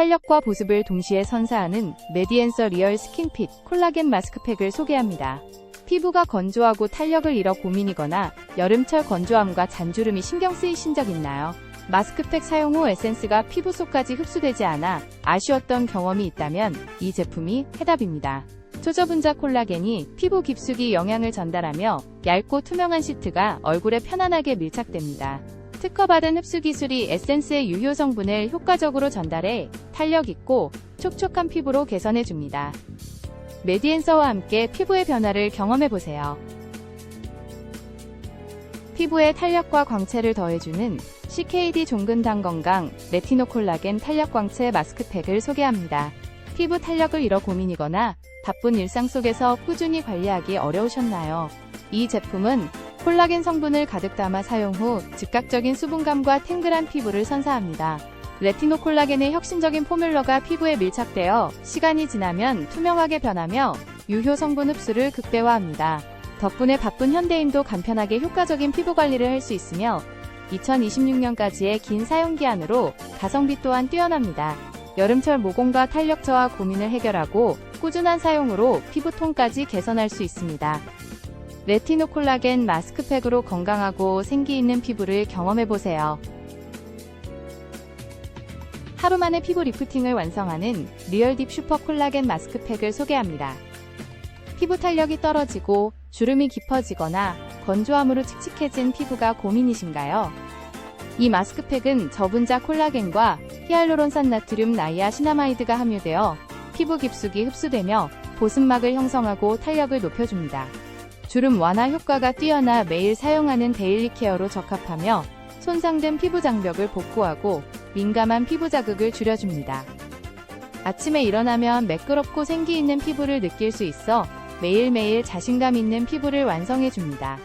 탄력과 보습을 동시에 선사하는 메디엔서 리얼 스킨핏 콜라겐 마스크팩을 소개합니다. 피부가 건조하고 탄력을 잃어 고민이거나 여름철 건조함과 잔주름이 신경 쓰이신 적 있나요? 마스크팩 사용 후 에센스가 피부 속까지 흡수되지 않아 아쉬웠던 경험이 있다면 이 제품이 해답입니다. 초저분자 콜라겐이 피부 깊숙이 영양을 전달하며 얇고 투명한 시트가 얼굴에 편안하게 밀착됩니다. 특허받은 흡수 기술이 에센스의 유효 성분을 효과적으로 전달해 탄력 있고 촉촉한 피부로 개선해 줍니다. 메디엔서와 함께 피부의 변화를 경험해 보세요. 피부에 탄력과 광채를 더해주는 CKD 종근당 건강 레티노 콜라겐 탄력 광채 마스크팩을 소개합니다. 피부 탄력을 잃어 고민이거나 바쁜 일상 속에서 꾸준히 관리하기 어려우셨나요? 이 제품은 콜라겐 성분을 가득 담아 사용 후 즉각적인 수분감과 탱글한 피부를 선사합니다. 레티노 콜라겐의 혁신적인 포뮬러가 피부에 밀착되어 시간이 지나면 투명하게 변하며 유효 성분 흡수를 극대화합니다. 덕분에 바쁜 현대인도 간편하게 효과적인 피부 관리를 할 수 있으며 2026년까지의 긴 사용 기한으로 가성비 또한 뛰어납니다. 여름철 모공과 탄력 저하 고민을 해결하고 꾸준한 사용으로 피부톤까지 개선할 수 있습니다. 레티노 콜라겐 마스크팩으로 건강하고 생기 있는 피부를 경험해보세요. 하루 만에 피부 리프팅을 완성하는 리얼딥 슈퍼 콜라겐 마스크팩을 소개합니다. 피부 탄력이 떨어지고 주름이 깊어지거나 건조함으로 칙칙해진 피부가 고민이신가요? 이 마스크팩은 저분자 콜라겐과 히알루론산 나트륨 나이아 시나마이드가 함유되어 피부 깊숙이 흡수되며 보습막을 형성하고 탄력을 높여줍니다. 주름 완화 효과가 뛰어나 매일 사용하는 데일리 케어로 적합하며 손상된 피부 장벽을 복구하고 민감한 피부 자극을 줄여줍니다. 아침에 일어나면 매끄럽고 생기 있는 피부를 느낄 수 있어 매일매일 자신감 있는 피부를 완성해줍니다.